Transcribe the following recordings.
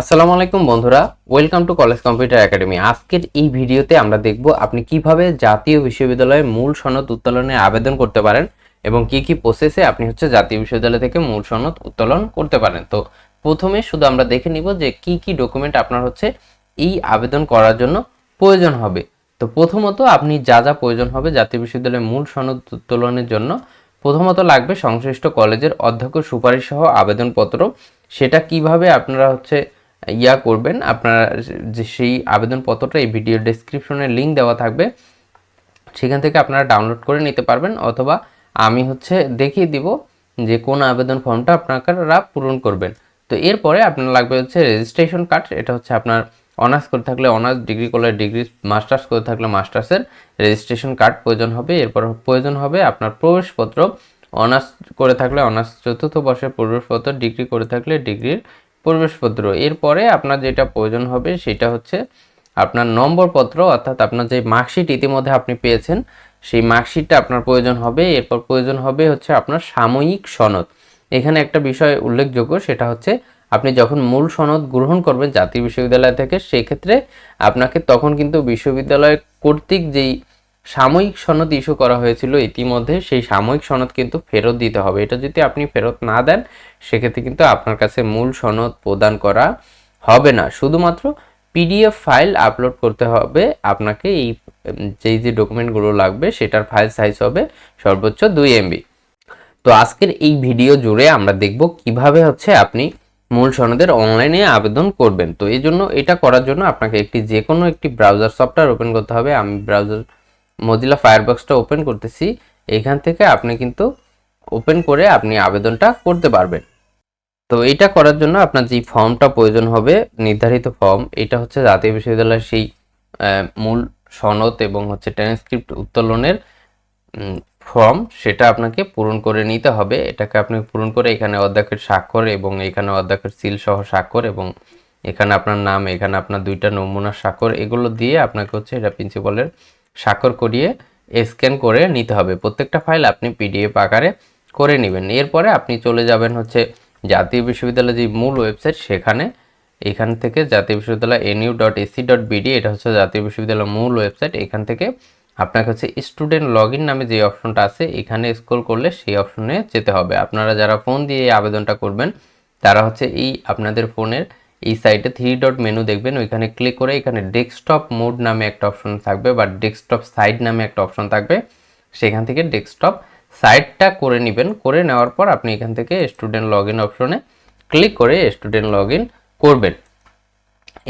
আসসালামু আলাইকুম বন্ধুরা welcome to college computer academy আজকের এই ভিডিওতে আমরা দেখব আপনি কীভাবে জাতীয় বিশ্ববিদ্যালয়ে মূল সনদ উত্তোলনে আবেদন করতে পারেন এবং কি কি প্রসেসে আপনি হচ্ছে জাতীয় বিশ্ববিদ্যালয় থেকে মূল সনদ উত্তোলন করতে পারেন। তো প্রথমে শুধু আমরা দেখে নিব যে কি কি ডকুমেন্ট আপনার হচ্ছে এই আবেদন করার জন্য প্রয়োজন হবে। তো প্রথমত আপনি যা যা প্রয়োজন হবে জাতীয় বিশ্ববিদ্যালয়ের মূল সনদ উত্তোলনের জন্য, প্রথমত লাগবে সংশ্লিষ্ট কলেজের অধ্যক্ষ সুপারিশ সহ আবেদনপত্র। সেটা কীভাবে আপনারা হচ্ছে ইয়া করবেন। আপনারা যে সেই আবেদনপত্রটা এই ভিডিও ডেসক্রিপশনে লিঙ্ক দেওয়া থাকবে, সেখান থেকে আপনারা ডাউনলোড করে নিতে পারবেন অথবা আমি হচ্ছে দেখিয়ে দিব যে কোন আবেদন ফর্মটা আপনারা পূরণ করবেন। তো এরপরে আপনার লাগবে হচ্ছে রেজিস্ট্রেশন কার্ড এটা হচ্ছে আপনার অনার্স করে থাকলে অনার্স ডিগ্রি করলে ডিগ্রি মাস্টার্স করে থাকলে মাস্টার্সের রেজিস্ট্রেশন কার্ড প্রয়োজন হবে। এরপর প্রয়োজন হবে আপনার প্রবেশপত্র অনার্স করে থাকলে অনার্স চতুর্থ বর্ষের প্রবেশপত্র ডিগ্রি করে থাকলে ডিগ্রির প্রবেশপত্র। এরপরে আপনার যেটা প্রয়োজন হবে সেটা হচ্ছে আপনার নম্বরপত্র, অর্থাৎ আপনার যে মার্কশিট ইতিমধ্যে আপনি পেয়েছেন, সেই মার্কশিটটা আপনার প্রয়োজন হবে। এরপর প্রয়োজন হবে হচ্ছে আপনার সাময়িক সনদ। এখানে একটা বিষয় উল্লেখযোগ্য, সেটা হচ্ছে আপনি যখন মূল সনদ গ্রহণ করবেন জাতীয় বিশ্ববিদ্যালয় থেকে, সেক্ষেত্রে আপনাকে তখন কিন্তু বিশ্ববিদ্যালয় কর্তৃক যেই সাময়িক সনদ ইস্যু করা হয়েছিল ইতিমধ্যে, সেই সাময়িক সনদ কিন্তু ফেরত দিতে হবে। এটা যদি আপনি ফেরত না দেন, সেক্ষেত্রে কিন্তু আপনার কাছে মূল সনদ প্রদান করা হবে না। শুধুমাত্র পিডিএফ ফাইল আপলোড করতে হবে। আপনাকে এই, যেই যে ডকুমেন্টগুলো লাগবে, সেটার ফাইল সাইজ হবে সর্বোচ্চ দুই এমবি। তো আজকের এই ভিডিও জুড়ে আমরা দেখব কীভাবে হচ্ছে আপনি মূল সনদের অনলাইনে আবেদন করবেন। তো এই জন্য এটা করার জন্য আপনাকে একটি যে কোনো একটি ব্রাউজার সফটওয়্যার ওপেন করতে হবে। আমি ব্রাউজার মজিলা ফায়ারবক্সটা ওপেন করতেছি, এখান থেকে আপনি কিন্তু ওপেন করে আপনি আবেদনটা করতে পারবেন। তো এটা করার জন্য আপনার যে ফর্মটা প্রয়োজন হবে, নির্ধারিত ফর্ম এটা হচ্ছে জাতীয় বিশ্ববিদ্যালয়ের সেই মূল সনদ এবং হচ্ছে ট্রান্সক্রিপ্ট উত্তোলনের ফর্ম সেটা আপনাকে পূরণ করে নিতে হবে। এটাকে আপনি পূরণ করে এখানে অধ্যক্ষের স্বাক্ষর এবং এখানে অধ্যক্ষের সিল সহ স্বাক্ষর এবং এখানে আপনার নাম, এখানে আপনার দুইটা নমুনার স্বাক্ষর, এগুলো দিয়ে আপনাকে হচ্ছে এটা প্রিন্সিপালের স্বাক্ষর করিয়ে স্ক্যান করে নিতে হবে। প্রত্যেকটা ফাইল আপনি পিডিএফ আকারে করে নেবেন। এরপরে আপনি চলে যাবেন হচ্ছে জাতীয় বিশ্ববিদ্যালয়ের যে মূল ওয়েবসাইট সেখানে এখান থেকে জাতীয় বিশ্ববিদ্যালয় NU dot AC dot BD এটা হচ্ছে জাতীয় বিশ্ববিদ্যালয়ের মূল ওয়েবসাইট এখান থেকে আপনাকে হচ্ছে স্টুডেন্ট লগ নামে যে অপশনটা আছে, এখানে স্ক্রল করলে সেই অপশনে যেতে হবে। আপনারা যারা ফোন দিয়ে আবেদনটা করবেন, তারা হচ্ছে এই আপনাদের ফোনের এই সাইটে থ্রি ডট মেনু দেখবেন, ওইখানে ক্লিক করে এখানে ডেস্কটপ মোড নামে একটা অপশন থাকবে বা ডেস্কটপ সাইড নামে একটা অপশন থাকবে। সেখান থেকে ডেস্কটপ সাইটটা করে নেবেন, করে নেওয়ার পর আপনি এখান থেকে স্টুডেন্ট লগ ইন অপশনে ক্লিক করে স্টুডেন্ট লগ ইন করবেন।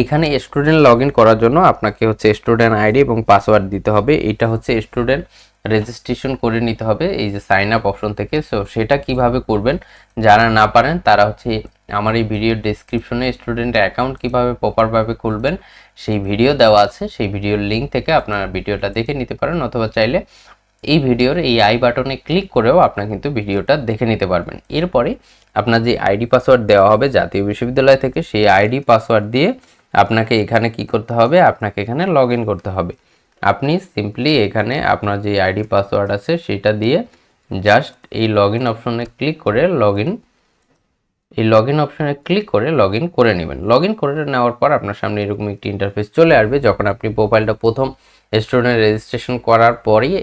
এখানে স্টুডেন্ট লগ ইন করার জন্য আপনাকে হচ্ছে স্টুডেন্ট আইডি এবং পাসওয়ার্ড দিতে হবে। এটা হচ্ছে স্টুডেন্ট রেজিস্ট্রেশন করে নিতে হবে, এই যে সাইন আপ অপশন থেকে। সো সেটা কীভাবে করবেন, যারা না পারেন তারা হচ্ছে আমার এই ভিডিওর ডেসক্রিপশনে স্টুডেন্ট অ্যাকাউন্ট কীভাবে প্রপারভাবে খুলবেন, সেই ভিডিও দেওয়া আছে। সেই ভিডিওর লিঙ্ক থেকে আপনারা ভিডিওটা দেখে নিতে পারেন অথবা চাইলে এই ভিডিওর এই আই বাটনে ক্লিক করেও আপনারা কিন্তু ভিডিওটা দেখে নিতে পারবেন। এরপরে আপনার যে আইডি পাসওয়ার্ড দেওয়া হবে জাতীয় বিশ্ববিদ্যালয় থেকে, সেই আইডি পাসওয়ার্ড দিয়ে আপনাকে এখানে কি করতে হবে? আপনাকে এখানে লগ করতে হবে। আপনি সিম্পলি এখানে আপনার যে আইডি পাসওয়ার্ড আছে, সেটা দিয়ে জাস্ট এই লগ অপশনে ক্লিক করে লগ এই লগ ইন অপশনে ক্লিক করে লগ ইন করে নেবেন। লগ ইন করে নেওয়ার পর আপনার সামনে এরকম একটি ইন্টারফেস চলে আসবে, যখন আপনি প্রোফাইলটা প্রথম স্টুডেন্ট রেজিস্ট্রেশন করার পরেই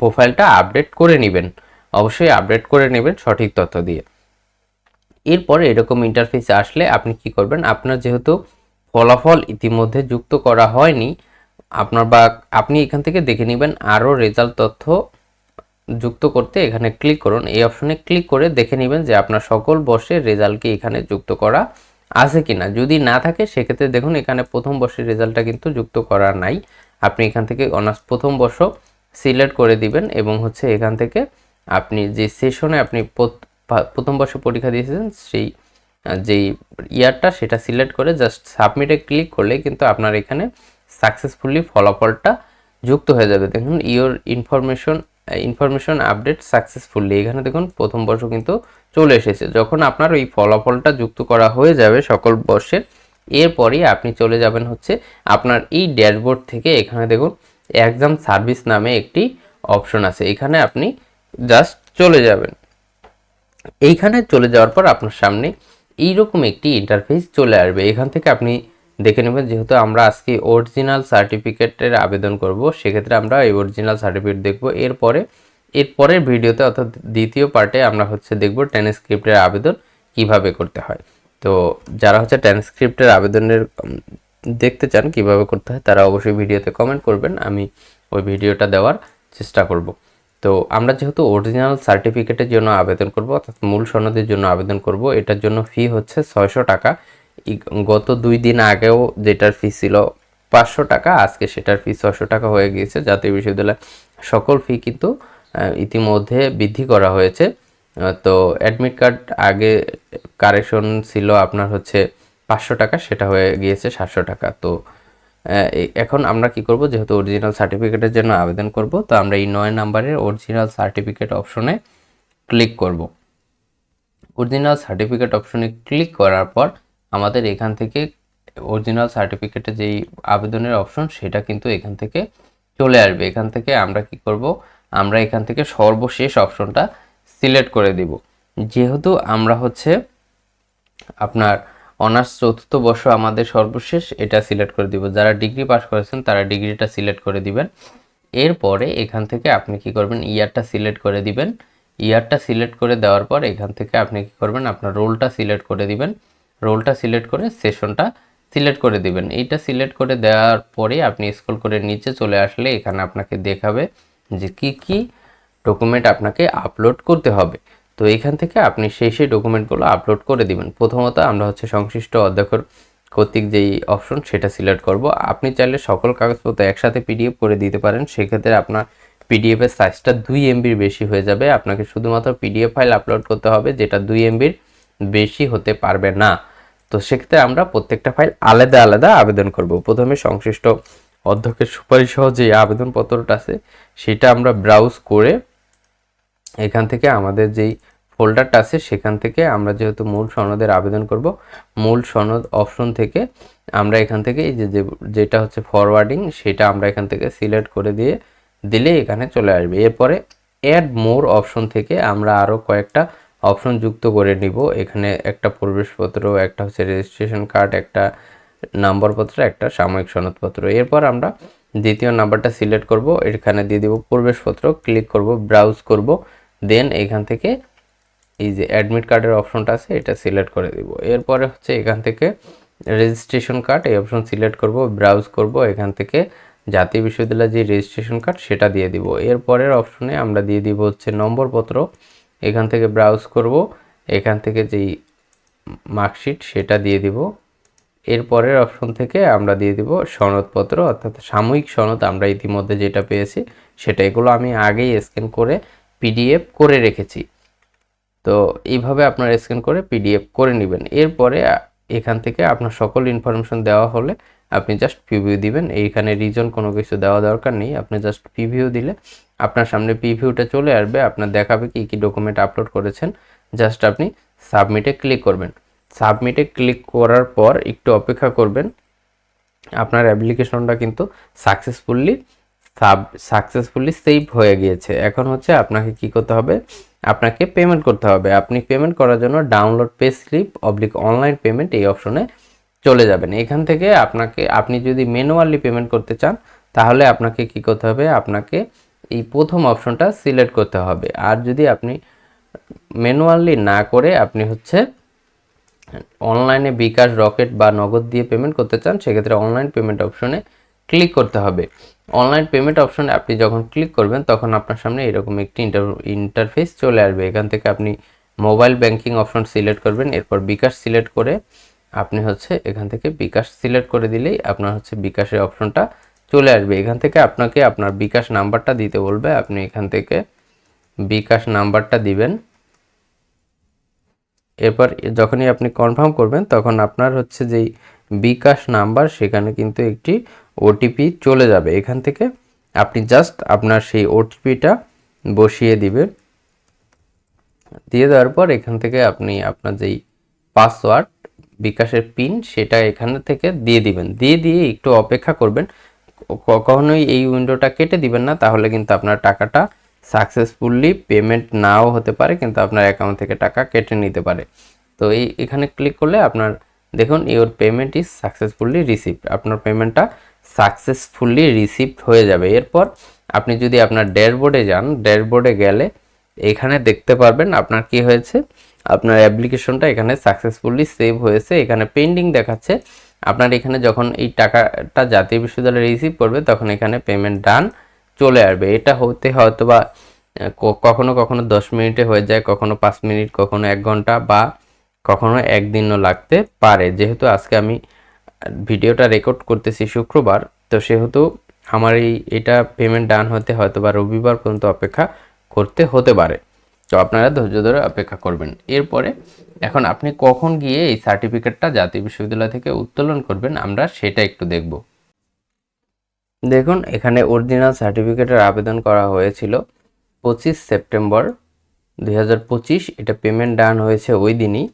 প্রোফাইলটা আপডেট করে নেবেন। অবশ্যই আপডেট করে নেবেন সঠিক তথ্য দিয়ে। এরপরে এরকম ইন্টারফেস আসলে আপনি কি করবেন? আপনার যেহেতু ফলাফল ইতিমধ্যে যুক্ত করা হয়নি, আপনার বা আপনি এখান থেকে দেখে নেবেন আরও রেজাল্ট তথ্য যুক্ত করতে এখানে ক্লিক করুন। এই অপশনে ক্লিক করে দেখে নেবেন যে আপনার সকল বর্ষের রেজাল্টকে এখানে যুক্ত করা আছে কিনা। যদি না থাকে, সেক্ষেত্রে দেখুন এখানে প্রথম বর্ষের রেজাল্টটা কিন্তু যুক্ত করা নাই। আপনি এখান থেকে অনার্স প্রথম বর্ষ সিলেক্ট করে দিবেন এবং হচ্ছে এখান থেকে আপনি যে সেশনে আপনি প্রথম বর্ষে পরীক্ষা দিয়েছেন সেই যেই ইয়ারটা সেটা সিলেক্ট করে জাস্ট সাবমিটে ক্লিক করলে কিন্তু আপনার এখানে সাকসেসফুলি ফলাফলটা যুক্ত হয়ে যাবে। দেখুন your information information update successfully এখানে দেখুন, প্রথম বর্ষ কিন্তু চলে এসেছে। যখন আপনার ওই ফলাফলটা যুক্ত করা হয়ে যাবে সকল বর্ষের, এরপরই আপনি চলে যাবেন হচ্ছে আপনার এই ড্যাশবোর্ড থেকে। এখানে দেখুন এক্সাম সার্ভিস নামে একটি অপশন আছে। এখানে আপনি জাস্ট চলে যাবেন। এইখানে চলে যাওয়ার পর আপনার সামনে এইরকম একটি ইন্টারফেস চলে আসবে। এখান থেকে আপনি দেখে নেবেন। যেহেতু আমরা আজকে অরিজিনাল সার্টিফিকেটের আবেদন করব, সেক্ষেত্রে আমরা এই অরিজিনাল সার্টিফিকেট দেখব। এরপরে, এরপরের ভিডিওতে অর্থাৎ দ্বিতীয় পার্টে আমরা হচ্ছে দেখব ট্রান্সক্রিপ্টের আবেদন কীভাবে করতে হয়। তো যারা হচ্ছে ট্রান্সক্রিপ্টের আবেদনের দেখতে চান কীভাবে করতে হয়, তারা অবশ্যই ভিডিওতে কমেন্ট করবেন। আমি ওই ভিডিওটা দেওয়ার চেষ্টা করব। তো আমরা যেহেতু অরিজিনাল সার্টিফিকেটের জন্য আবেদন করব, অর্থাৎ মূল সনদের জন্য আবেদন করব, এটার জন্য ফি হচ্ছে ছয়শো টাকা। গত দুই দিন আগেও যেটার ফি ছিল পাঁচশো টাকা, আজকে সেটার ফি ছশো টাকা হয়ে গিয়েছে। জাতীয় বিশ্ববিদ্যালয় সকল ফি কিন্তু ইতিমধ্যে বৃদ্ধি করা হয়েছে। তো অ্যাডমিট কার্ড আগে কারেকশন ছিল আপনার হচ্ছে পাঁচশো টাকা, সেটা হয়ে গিয়েছে সাতশো টাকা। তো এখন আমরা কি করব? যেহেতু অরিজিনাল সার্টিফিকেটের জন্য আবেদন করব, তো আমরা এই নয় নাম্বারের অরিজিনাল সার্টিফিকেট অপশনে ক্লিক করব। অরিজিনাল সার্টিফিকেট অপশনে ক্লিক করার পর আমাদের এখান থেকে অরিজিনাল সার্টিফিকেটে যেই আবেদনের অপশন সেটা কিন্তু এখান থেকে চলে আসবে। এখান থেকে আমরা কি করব? আমরা এখান থেকে সর্বশেষ অপশনটা সিলেক্ট করে দিব। যেহেতু আমরা হচ্ছে আপনার অনার্স চতুর্থ বর্ষ আমাদের সর্বশেষ, এটা সিলেক্ট করে দিব। যারা ডিগ্রি পাস করেছেন, তারা ডিগ্রিটা সিলেক্ট করে দিবেন। এরপরে এখান থেকে আপনি কি করবেন? ইয়ারটা সিলেক্ট করে দিবেন। ইয়ারটা সিলেক্ট করে দেওয়ার পর এখান থেকে আপনি কি করবেন? আপনার রোলটা সিলেক্ট করে দিবেন। রোলটা সিলেক্ট করে সেশনটা সিলেক্ট করে দিবেন। এইটা সিলেক্ট করে দেওয়ার পরে আপনি স্ক্রল করে নিচে চলে আসলে এখানে আপনাকে দেখাবে যে কি কি ডকুমেন্ট আপনাকে আপলোড করতে হবে। তো এখান থেকে আপনি সেই সেই ডকুমেন্টগুলো আপলোড করে দিবেন। প্রথমত আমরা হচ্ছে সংশ্লিষ্ট অধ্যক্ষর কর্তৃক যেই অপশন সেটা সিলেক্ট করব। আপনি চাইলে সকল কাগজপত্র একসাথে পিডিএফ করে দিতে পারেন। সেক্ষেত্রে আপনার পিডিএফের সাইজটা দুই এমবির বেশি হয়ে যাবে। আপনাকে শুধুমাত্র পিডিএফ ফাইল আপলোড করতে হবে, যেটা দুই এমবির বেশি হতে পারবে না। তো সেক্ষেত্রে আমরা প্রত্যেকটা ফাইল আলাদা আলাদা আবেদন করব। প্রথমে সংশ্লিষ্ট অধ্যক্ষের সুপারিশ সহ যে আবেদনপত্রটা আছে, সেটা আমরা ব্রাউজ করে এখান থেকে আমাদের যেই ফোল্ডারটা আছে, সেখান থেকে আমরা যেহেতু মূল সনদের আবেদন করব, মূল সনদ অপশন থেকে আমরা এখান থেকে এই যে যেটা হচ্ছে ফরওয়ার্ডিং সেটা আমরা এখান থেকে সিলেক্ট করে দিয়ে দিলে এখানে চলে আসবে। এরপরে অ্যাড মোর অপশন থেকে আমরা আরও কয়েকটা অপশন যুক্ত করে নিব। এখানে একটা প্রবেশপত্র, একটা হচ্ছে রেজিস্ট্রেশন কার্ড একটা নাম্বারপত্র, একটা সাময়িক সনদপত্র। এরপর আমরা দ্বিতীয় নাম্বারটা সিলেক্ট করব। এখানে দিয়ে দিব প্রবেশপত্র, ক্লিক করব ব্রাউজ করব। দেন এখান থেকে এই যে অ্যাডমিট কার্ডের অপশনটা আছে, এটা সিলেক্ট করে দিব। এরপরে হচ্ছে এখান থেকে রেজিস্ট্রেশন কার্ড এই অপশন সিলেক্ট করব ব্রাউজ করব। এখান থেকে জাতীয় বিশ্ববিদ্যালয়ের যে রেজিস্ট্রেশন কার্ড সেটা দিয়ে দিব। এরপরের অপশনে আমরা দিয়ে দিব হচ্ছে নম্বরপত্র। এখান থেকে ব্রাউজ করব, এখান থেকে যেই মার্কশিট সেটা দিয়ে দিব। এরপরের অপশন থেকে আমরা দিয়ে দিব সনদপত্র, অর্থাৎ সাময়িক সনদ আমরা ইতিমধ্যে যেটা পেয়েছি, সেটা এগুলো আমি আগেই স্ক্যান করে পিডিএফ করে রেখেছি। তো এইভাবে আপনার স্ক্যান করে পিডিএফ করে নেবেন। এরপরে এখান থেকে আপনার সকল ইনফরমেশন দেওয়া হলে আপনি জাস্ট প্রিভিউ দিবেন। এইখানে রিজন কোনো কিছু দেওয়া দরকার নেই। আপনি জাস্ট প্রিভিউ দিলে আপনার সামনে প্রিভিউটা চলে আসবে। আপনার দেখাবে কি কি ডকুমেন্ট আপলোড করেছেন। জাস্ট আপনি সাবমিটে ক্লিক করবেন। সাবমিটে ক্লিক করার পর একটু অপেক্ষা করবেন। আপনার অ্যাপ্লিকেশনটা কিন্তু সাকসেসফুলি সাব সাকসেসফুলি সেভ হয়ে গিয়েছে। এখন হচ্ছে আপনাকে কি করতে হবে? আপনাকে পেমেন্ট করতে হবে। আপনি পেমেন্ট করার জন্য download pay slip oblique online payment এই অপশনে চলে যাবেন। এখান থেকে আপনাকে, আপনি যদি ম্যানুয়ালি পেমেন্ট করতে চান, তাহলে আপনাকে কি করতে হবে? আপনাকে এই প্রথম অপশনটা সিলেক্ট করতে হবে। আর যদি আপনি ম্যানুয়ালি না করে আপনি হচ্ছে অনলাইনে বিকাশ রকেট বা নগদ দিয়ে পেমেন্ট করতে চান, সেক্ষেত্রে অনলাইন পেমেন্ট অপশনে ক্লিক করতে হবে। অনলাইন পেমেন্ট অপশনে আপনি যখন ক্লিক করবেন, তখন আপনার সামনে এরকম একটি ইন্টারফেস চলে আসবে। এখান থেকে আপনি মোবাইল ব্যাংকিং অপশন সিলেক্ট করবেন, এরপর বিকাশ সিলেক্ট করে আপনি হচ্ছে এখান থেকে বিকাশ সিলেক্ট করে দিলেই আপনার হচ্ছে বিকাশের অপশনটা চলে আসবে। এখান থেকে আপনাকে আপনার বিকাশ নাম্বারটা দিতে বলবে। আপনি এখান থেকে বিকাশ নাম্বারটা দিবেন। এরপর যখনই আপনি কনফার্ম করবেন, তখন আপনার হচ্ছে যেই বিকাশ নাম্বার, সেখানে কিন্তু একটি ওটিপি চলে যাবে। এখান থেকে আপনি জাস্ট আপনার সেই ওটিপিটা বসিয়ে দিবেন। দিয়ে দেওয়ার পর এখান থেকে আপনি আপনার যেই পাসওয়ার্ড বিকাশের পিন সেটা এখান থেকে দিয়ে দিবেন। দিয়ে দিয়ে একটু অপেক্ষা করবেন। কখনোই এই উইন্ডোটা কেটে দিবেন না, তাহলে কিন্তু আপনার টাকাটা সাকসেসফুললি পেমেন্ট নাও হতে পারে, কিন্তু আপনার অ্যাকাউন্ট থেকে টাকা কেটে নিতে পারে। তো এই, এখানে ক্লিক করলে আপনার, দেখুন, your payment is successfully received. আপনার পেমেন্টটা সাকসেসফুলি রিসিভড হয়ে যাবে। এরপর আপনি যদি আপনার ড্যাশবোর্ডে যান, ড্যাশবোর্ডে গেলে এখানে দেখতে পারবেন আপনার কি হয়েছে? আপনার অ্যাপ্লিকেশনটা এখানে সাকসেসফুলি সেভ হয়েছে। এখানে পেন্ডিং দেখাচ্ছে। আপনার এখানে যখন এই টাকাটা জাতীয় বিশ্ববিদ্যালয়ে রিসিভ করবে, তখন এখানে পেমেন্ট ডান চলে আসবে। এটা হতে হয়তো বা কখনো কখনো দশ মিনিটে হয়ে যায়, কখনো পাঁচ মিনিট, কখনো এক ঘণ্টা বা কখনো একদিনও লাগতে পারে। যেহেতু আজকে আমি ভিডিওটা রেকর্ড করতেছি শুক্রবার, তো সেহেতু আমার এই, এটা পেমেন্ট ডান হতে হয়তো বা রবিবার পর্যন্ত অপেক্ষা করতে হতে পারে। তো আপনারা ধৈর্য ধরে অপেক্ষা করবেন। এরপরে এখন আপনি কখন গিয়ে এই সার্টিফিকেটটা জাতীয় বিশ্ববিদ্যালয় থেকে উত্তোলন করবেন, আমরা সেটা একটু দেখব। দেখুন, এখানে অরিজিনাল সার্টিফিকেটের আবেদন করা হয়েছিল পঁচিশ সেপ্টেম্বর দুই হাজার পঁচিশ। এটা পেমেন্ট ডান হয়েছে ওই দিনই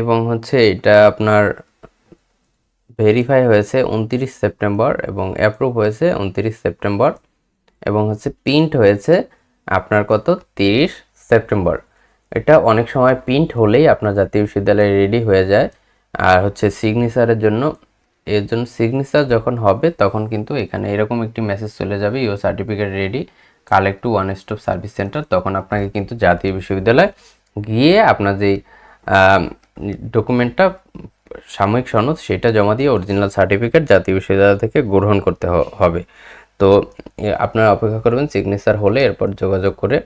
এবং হচ্ছে এটা আপনার ভেরিফাই হয়েছে উনত্রিশ সেপ্টেম্বর এবং অ্যাপ্রুভ হয়েছে উনত্রিশ সেপ্টেম্বর এবং হচ্ছে প্রিন্ট হয়েছে আপনার কত? তিরিশ সেপ্টেম্বর। এটা অনেক সময় প্রিন্ট হলেই আপনার জাতীয় বিশ্ববিদ্যালয়ে রেডি হয়ে যায়। আর হচ্ছে সিগনেচারের জন্য, এর জন্য সিগনেচার যখন হবে, তখন কিন্তু এখানে এরকম একটি মেসেজ চলে যাবে your certificate ready collect to one stop service centre তখন আপনাকে কিন্তু জাতীয় বিশ্ববিদ্যালয় গিয়ে আপনার যেই ডকুমেন্টটা সাময়িক সনদ, সেটা জমা দিয়ে অরিজিনাল সার্টিফিকেট জাতীয় বিশ্ববিদ্যালয় থেকে গ্রহণ করতে হবে। তো আপনারা অপেক্ষা করবেন সিগনেচার হলে এরপর যোগাযোগ করে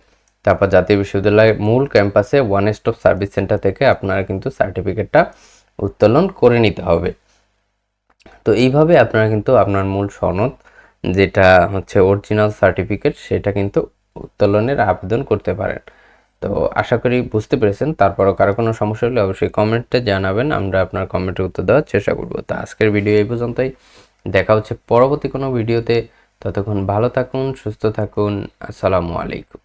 তারপর জাতীয় বিশ্ববিদ্যালয়ের মূল ক্যাম্পাসে ওয়ান স্টপ সার্ভিস সেন্টার থেকে আপনারা কিন্তু সার্টিফিকেটটা উত্তোলন করে নিতে হবে। তো এইভাবে আপনারা কিন্তু আপনার মূল সনদ, যেটা হচ্ছে অরিজিনাল সার্টিফিকেট সেটা কিন্তু উত্তোলনের আবেদন করতে পারেন। তো আশা করি বুঝতে পেরেছেন, তারপরও কারও কোনো সমস্যা হলে অবশ্যই কমেন্টে জানাবেন, আমরা আপনার কমেন্টের উত্তর দেওয়ার চেষ্টা করব। তো আজকের ভিডিও এই পর্যন্তই, দেখা হচ্ছে পরবর্তী কোনো ভিডিওতে ততক্ষণ ভালো থাকুন সুস্থ থাকুন আসসালামু আলাইকুম।